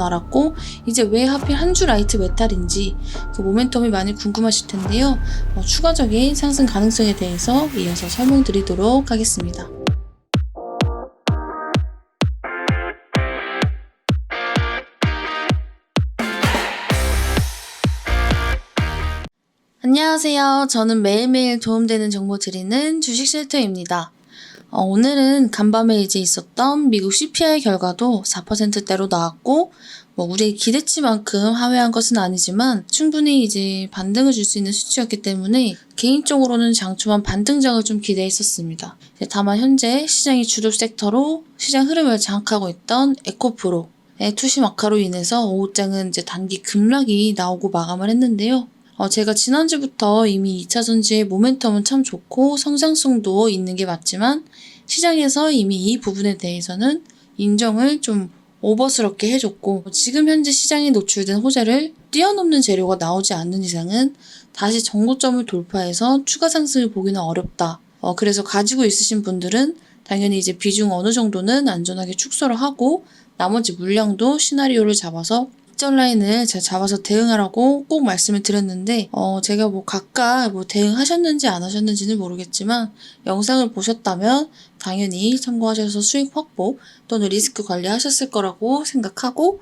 알았고 이제 왜 하필 한주 라이트 메탈인지 그 모멘텀이 많이 궁금하실 텐데요. 어, 추가적인 상승 가능성에 대해서 이어서 설명드리도록 하겠습니다. 안녕하세요. 저는 매일매일 도움되는 정보 드리는 주식실터입니다. 어, 오늘은 간밤에 이제 있었던 미국 CPI 결과도 4%대로 나왔고, 뭐 우리의 기대치만큼 하회한 것은 아니지만 충분히 이제 반등을 줄 수 있는 수치였기 때문에 개인적으로는 장 초반 반등장을 좀 기대했었습니다. 다만 현재 시장의 주력 섹터로 시장 흐름을 장악하고 있던 에코프로의 투심 악화로 인해서 오후장은 이제 단기 급락이 나오고 마감을 했는데요. 어, 제가 지난주부터 이미 2차 전지의 모멘텀은 참 좋고 성장성도 있는 게 맞지만 시장에서 이미 이 부분에 대해서는 인정을 좀 오버스럽게 해줬고 지금 현재 시장에 노출된 호재를 뛰어넘는 재료가 나오지 않는 이상은 다시 정고점을 돌파해서 추가 상승을 보기는 어렵다. 어, 그래서 가지고 있으신 분들은 당연히 이제 비중 어느 정도는 안전하게 축소를 하고 나머지 물량도 시나리오를 잡아서 익절 라인을 제가 잡아서 대응하라고 꼭 말씀을 드렸는데 어 제가 뭐 각각 뭐 대응하셨는지 안 하셨는지는 모르겠지만 영상을 보셨다면 당연히 참고하셔서 수익 확보 또는 리스크 관리하셨을 거라고 생각하고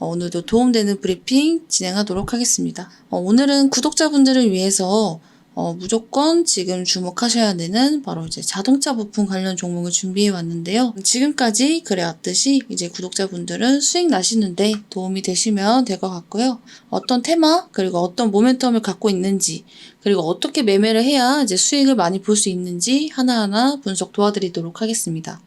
어, 오늘도 도움되는 브리핑 진행하도록 하겠습니다. 어, 오늘은 구독자분들을 위해서 어, 무조건 지금 주목하셔야 되는 바로 이제 자동차 부품 관련 종목을 준비해 왔는데요. 지금까지 그래왔듯이 이제 구독자분들은 수익 나시는데 도움이 되시면 될 것 같고요. 어떤 테마 그리고 어떤 모멘텀을 갖고 있는지 그리고 어떻게 매매를 해야 이제 수익을 많이 볼 수 있는지 하나하나 분석 도와드리도록 하겠습니다.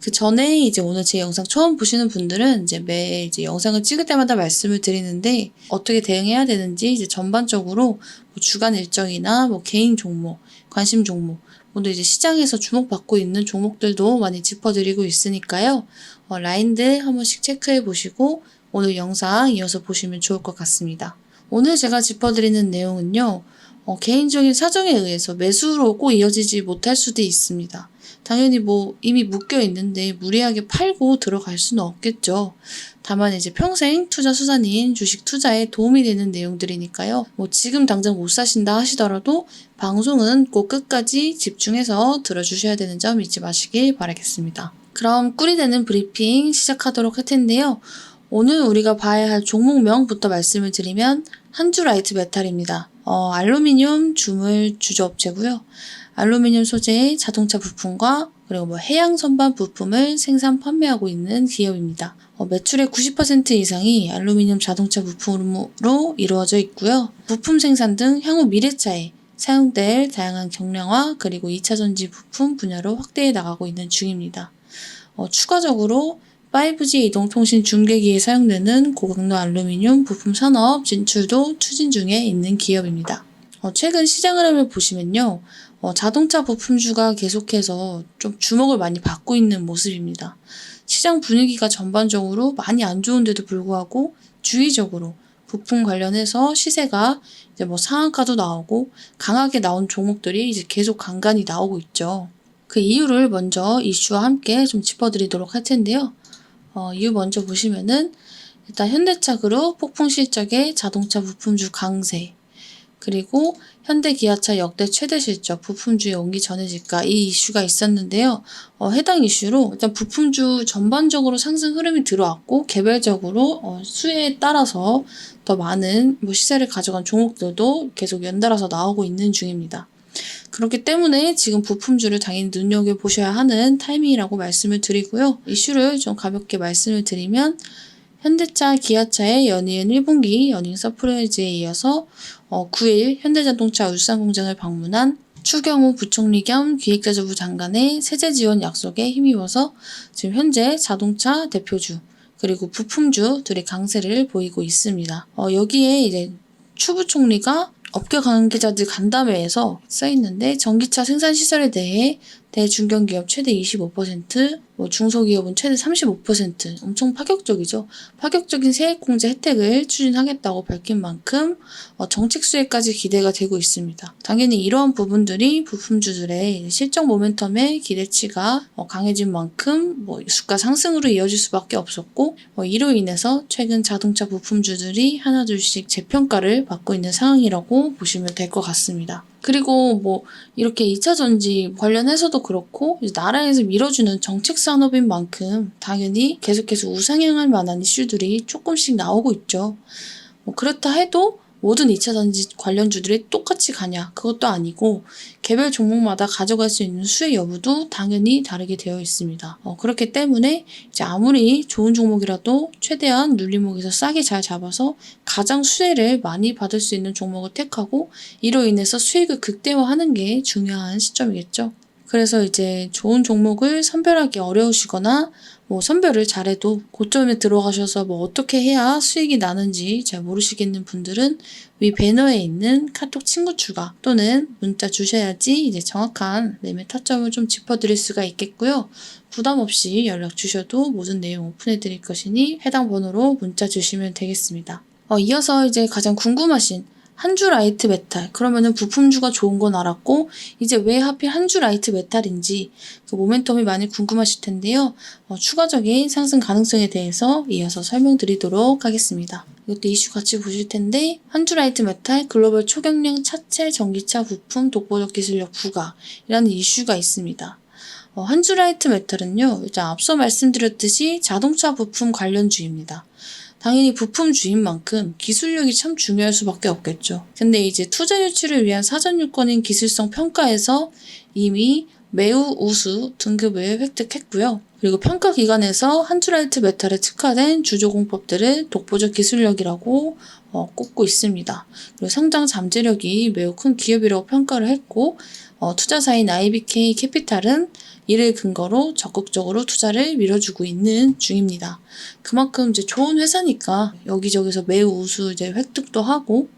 그 전에 이제 오늘 제 영상 처음 보시는 분들은 이제 매 이제 영상을 찍을 때마다 말씀을 드리는데 어떻게 대응해야 되는지 이제 전반적으로 뭐 주간 일정이나 뭐 개인 종목, 관심 종목, 오늘 이제 시장에서 주목받고 있는 종목들도 많이 짚어드리고 있으니까요. 어, 라인들 한 번씩 체크해 보시고 오늘 영상 이어서 보시면 좋을 것 같습니다. 오늘 제가 짚어드리는 내용은요. 어, 개인적인 사정에 의해서 매수로 꼭 이어지지 못할 수도 있습니다. 당연히 뭐 이미 묶여 있는데 무리하게 팔고 들어갈 수는 없겠죠. 다만 이제 평생 투자 수단인 주식 투자에 도움이 되는 내용들이니까요. 뭐 지금 당장 못 사신다 하시더라도 방송은 꼭 끝까지 집중해서 들어주셔야 되는 점 잊지 마시길 바라겠습니다. 그럼 꿀이 되는 브리핑 시작하도록 할 텐데요. 오늘 우리가 봐야 할 종목명부터 말씀을 드리면 한주 라이트 메탈입니다. 어, 알루미늄 주물 주조업체고요. 알루미늄 소재의 자동차 부품과 그리고 뭐 해양 선반 부품을 생산 판매하고 있는 기업입니다. 어, 매출의 90% 이상이 알루미늄 자동차 부품으로 이루어져 있고요. 부품 생산 등 향후 미래차에 사용될 다양한 경량화 그리고 2차 전지 부품 분야로 확대해 나가고 있는 중입니다. 어, 추가적으로 5G 이동통신 중계기에 사용되는 고강도 알루미늄 부품 산업 진출도 추진 중에 있는 기업입니다. 어, 최근 시장 흐름을 보시면요. 어, 자동차 부품주가 계속해서 좀 주목을 많이 받고 있는 모습입니다. 시장 분위기가 전반적으로 많이 안 좋은데도 불구하고 주의적으로 부품 관련해서 시세가 이제 뭐 상한가도 나오고 강하게 나온 종목들이 이제 계속 간간히 나오고 있죠. 그 이유를 먼저 이슈와 함께 좀 짚어드리도록 할 텐데요. 어, 이유 먼저 보시면은 일단 현대차 그룹 폭풍 실적의 자동차 부품주 강세 그리고 현대 기아차 역대 최대 실적 부품주의 온기 전해질까 이 이슈가 있었는데요. 어, 해당 이슈로 일단 부품주 전반적으로 상승 흐름이 들어왔고 개별적으로 어, 수혜에 따라서 더 많은 뭐 시세를 가져간 종목들도 계속 연달아서 나오고 있는 중입니다. 그렇기 때문에 지금 부품주를 당연히 눈여겨보셔야 하는 타이밍이라고 말씀을 드리고요. 이슈를 좀 가볍게 말씀을 드리면 현대차, 기아차의 연이은 1분기 연잉 서프라이즈에 이어서 어, 9일 현대자동차 울산 공장을 방문한 추경호 부총리 겸 기획재정부 장관의 세제 지원 약속에 힘입어서 지금 현재 자동차 대표주 그리고 부품주들의 강세를 보이고 있습니다. 어, 여기에 이제 추 부총리가 업계 관계자들 간담회에서 써 있는데 전기차 생산 시설에 대해 대중견기업 최대 25%, 뭐 중소기업은 최대 35% 엄청 파격적이죠. 파격적인 세액공제 혜택을 추진하겠다고 밝힌 만큼 어, 정책 수혜까지 기대가 되고 있습니다. 당연히 이러한 부분들이 부품주들의 실적 모멘텀의 기대치가 어, 강해진 만큼 뭐 수가 상승으로 이어질 수밖에 없었고 어, 이로 인해서 최근 자동차 부품주들이 하나둘씩 재평가를 받고 있는 상황이라고 보시면 될 것 같습니다. 그리고 뭐 이렇게 2차 전지 관련해서도 그렇고 나라에서 밀어주는 정책 산업인 만큼 당연히 계속해서 우상향할 만한 이슈들이 조금씩 나오고 있죠. 뭐 그렇다 해도 모든 2차 전지 관련주들이 똑같이 가냐? 그것도 아니고 개별 종목마다 가져갈 수 있는 수혜 여부도 당연히 다르게 되어 있습니다. 어, 그렇기 때문에 이제 아무리 좋은 종목이라도 최대한 눌림목에서 싸게 잘 잡아서 가장 수혜를 많이 받을 수 있는 종목을 택하고 이로 인해서 수익을 극대화하는 게 중요한 시점이겠죠. 그래서 이제 좋은 종목을 선별하기 어려우시거나 뭐 선별을 잘해도 고점에 들어가셔서 뭐 어떻게 해야 수익이 나는지 잘 모르시겠는 분들은 위 배너에 있는 카톡 친구 추가 또는 문자 주셔야지 이제 정확한 매매 타점을 좀 짚어드릴 수가 있겠고요. 부담 없이 연락 주셔도 모든 내용 오픈해 드릴 것이니 해당 번호로 문자 주시면 되겠습니다. 어, 이어서 이제 가장 궁금하신 한주 라이트 메탈 그러면은 부품주가 좋은 건 알았고 이제 왜 하필 한주 라이트 메탈인지 그 모멘텀이 많이 궁금하실 텐데요. 어, 추가적인 상승 가능성에 대해서 이어서 설명드리도록 하겠습니다. 이것도 이슈 같이 보실 텐데 한주 라이트 메탈 글로벌 초경량 차체 전기차 부품 독보적 기술력 부과이라는 이슈가 있습니다. 어, 한주라이트 메탈은요, 일단 앞서 말씀드렸듯이 자동차 부품 관련주입니다. 당연히 부품 주인 만큼 기술력이 참 중요할 수밖에 없겠죠. 근데 이제 투자 유치를 위한 사전 요건인 기술성 평가에서 이미 매우 우수 등급을 획득했고요. 그리고 평가 기관에서 한주라이트 메탈에 특화된 주조 공법들을 독보적 기술력이라고 어, 꼽고 있습니다. 그리고 상장 잠재력이 매우 큰 기업이라고 평가를 했고 어, 투자사인 IBK 캐피탈은 이를 근거로 적극적으로 투자를 밀어주고 있는 중입니다. 그만큼 이제 좋은 회사니까 여기저기서 매우 우수 이제 획득도 하고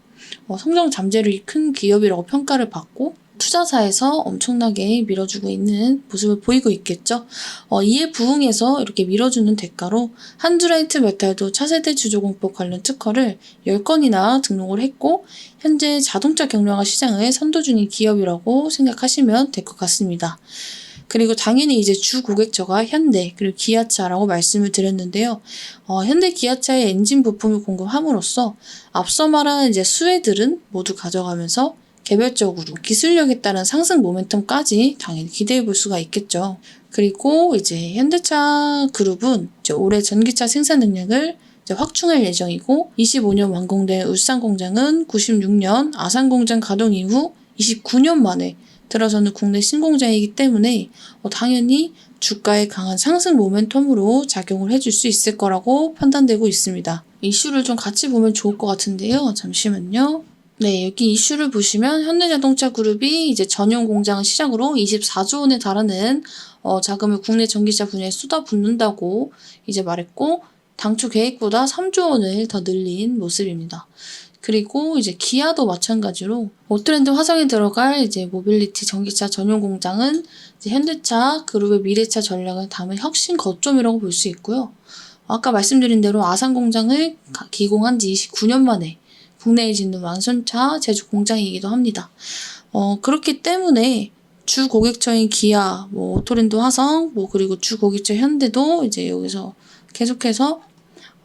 어, 성장 잠재력이 큰 기업이라고 평가를 받고 투자사에서 엄청나게 밀어주고 있는 모습을 보이고 있겠죠. 어, 이에 부응해서 이렇게 밀어주는 대가로 한드라이트 메탈도 차세대 주조공법 관련 특허를 10건이나 등록을 했고 현재 자동차 경량화 시장을 선도 중인 기업이라고 생각하시면 될 것 같습니다. 그리고 당연히 이제 주 고객처가 현대 그리고 기아차라고 말씀을 드렸는데요. 어, 현대 기아차의 엔진 부품을 공급함으로써 앞서 말한 이제 수혜들은 모두 가져가면서 개별적으로 기술력에 따른 상승 모멘텀까지 당연히 기대해 볼 수가 있겠죠. 그리고 이제 현대차 그룹은 이제 올해 전기차 생산 능력을 확충할 예정이고 25년 완공된 울산 공장은 96년 아산 공장 가동 이후 29년 만에 들어서는 국내 신공장이기 때문에 어, 당연히 주가의 강한 상승 모멘텀으로 작용을 해줄 수 있을 거라고 판단되고 있습니다. 이슈를 좀 같이 보면 좋을 것 같은데요. 잠시만요. 네, 여기 이슈를 보시면 현대자동차 그룹이 이제 전용 공장을 시작으로 24조 원에 달하는 어, 자금을 국내 전기차 분야에 쏟아붓는다고 이제 말했고 당초 계획보다 3조 원을 더 늘린 모습입니다. 그리고 이제 기아도 마찬가지로 오트랜드 화성에 들어갈 이제 모빌리티 전기차 전용 공장은 현대차 그룹의 미래차 전략을 담은 혁신 거점이라고 볼 수 있고요. 아까 말씀드린 대로 아산 공장을 가- 기공한 지 29년 만에 국내에 짓는 완선차 제조 공장이기도 합니다. 어, 그렇기 때문에 주 고객처인 기아, 뭐 오토랜드 화성, 뭐 그리고 주 고객처 현대도 이제 여기서 계속해서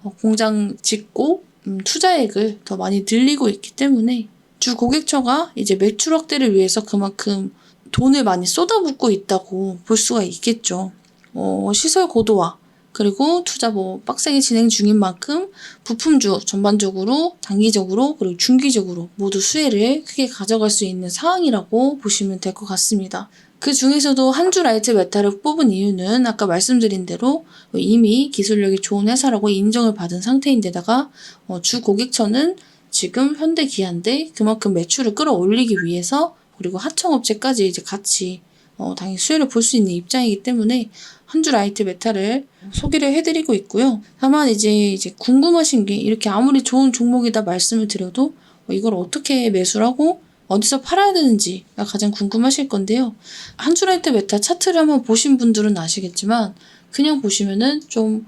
어, 공장 짓고 음, 투자액을 더 많이 늘리고 있기 때문에 주 고객처가 이제 매출 확대를 위해서 그만큼 돈을 많이 쏟아붓고 있다고 볼 수가 있겠죠. 어, 시설 고도화 그리고 투자 뭐 빡세게 진행 중인 만큼 부품주 전반적으로 단기적으로 그리고 중기적으로 모두 수혜를 크게 가져갈 수 있는 상황이라고 보시면 될 것 같습니다. 그 중에서도 한주 라이트 메탈을 뽑은 이유는 아까 말씀드린 대로 이미 기술력이 좋은 회사라고 인정을 받은 상태인데다가 어, 주 고객처는 지금 현대 기아인데 그만큼 매출을 끌어올리기 위해서 그리고 하청업체까지 이제 같이 어, 당연히 수혜를 볼 수 있는 입장이기 때문에 한주 라이트 메탈을 소개를 해드리고 있고요. 다만 이제 이제 궁금하신 게 이렇게 아무리 좋은 종목이다 말씀을 드려도 어, 이걸 어떻게 매수를 하고 어디서 팔아야 되는지가 가장 궁금하실 건데요. 한주라이트 메타 차트를 한번 보신 분들은 아시겠지만 그냥 보시면은 좀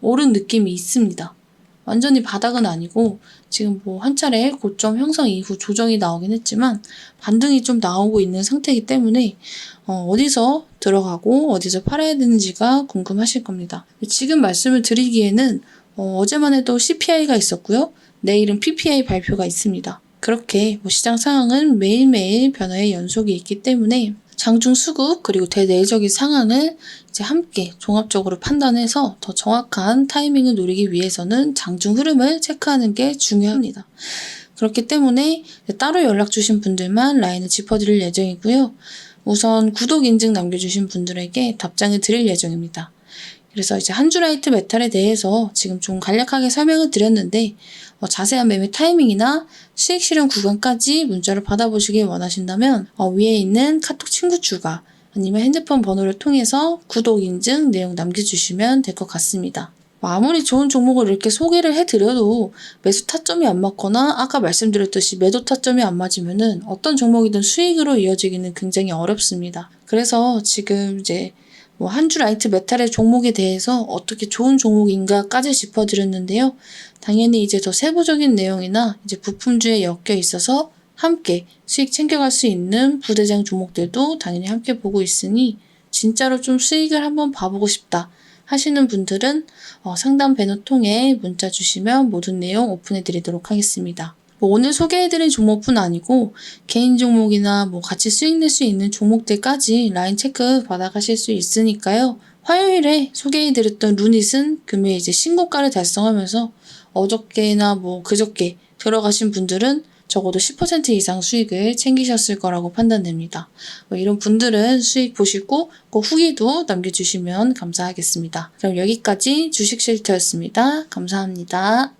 오른 느낌이 있습니다. 완전히 바닥은 아니고 지금 뭐 한 차례 고점 형성 이후 조정이 나오긴 했지만 반등이 좀 나오고 있는 상태이기 때문에 어, 어디서 들어가고 어디서 팔아야 되는지가 궁금하실 겁니다. 지금 말씀을 드리기에는 어, 어제만 해도 CPI가 있었고요. 내일은 PPI 발표가 있습니다. 그렇게 뭐 시장 상황은 매일매일 변화의 연속이 있기 때문에 장중 수급 그리고 대내적인 상황을 이제 함께 종합적으로 판단해서 더 정확한 타이밍을 노리기 위해서는 장중 흐름을 체크하는 게 중요합니다. 그렇기 때문에 따로 연락 주신 분들만 라인을 짚어드릴 예정이고요. 우선 구독 인증 남겨주신 분들에게 답장을 드릴 예정입니다. 그래서 이제 한주라이트 메탈에 대해서 지금 좀 간략하게 설명을 드렸는데 어, 자세한 매매 타이밍이나 수익 실현 구간까지 문자를 받아보시길 원하신다면 어, 위에 있는 카톡 친구 추가 아니면 핸드폰 번호를 통해서 구독 인증 내용 남겨주시면 될 것 같습니다. 뭐 아무리 좋은 종목을 이렇게 소개를 해드려도 매수 타점이 안 맞거나 아까 말씀드렸듯이 매도 타점이 안 맞으면은 어떤 종목이든 수익으로 이어지기는 굉장히 어렵습니다. 그래서 지금 이제 뭐 한주 라이트 메탈의 종목에 대해서 어떻게 좋은 종목인가까지 짚어드렸는데요. 당연히 이제 더 세부적인 내용이나 이제 부품주에 엮여 있어서 함께 수익 챙겨갈 수 있는 부대장 종목들도 당연히 함께 보고 있으니 진짜로 좀 수익을 한번 봐보고 싶다 하시는 분들은 어, 상담 배너 통해 문자 주시면 모든 내용 오픈해 드리도록 하겠습니다. 뭐 오늘 소개해드린 종목뿐 아니고 개인 종목이나 뭐 같이 수익 낼 수 있는 종목들까지 라인 체크 받아가실 수 있으니까요. 화요일에 소개해드렸던 루닛은 금요일 이제 신고가를 달성하면서 어저께나 뭐 그저께 들어가신 분들은 적어도 10% 이상 수익을 챙기셨을 거라고 판단됩니다. 뭐 이런 분들은 수익 보시고 꼭 후기도 남겨주시면 감사하겠습니다. 그럼 여기까지 주식 쉘터였습니다. 감사합니다.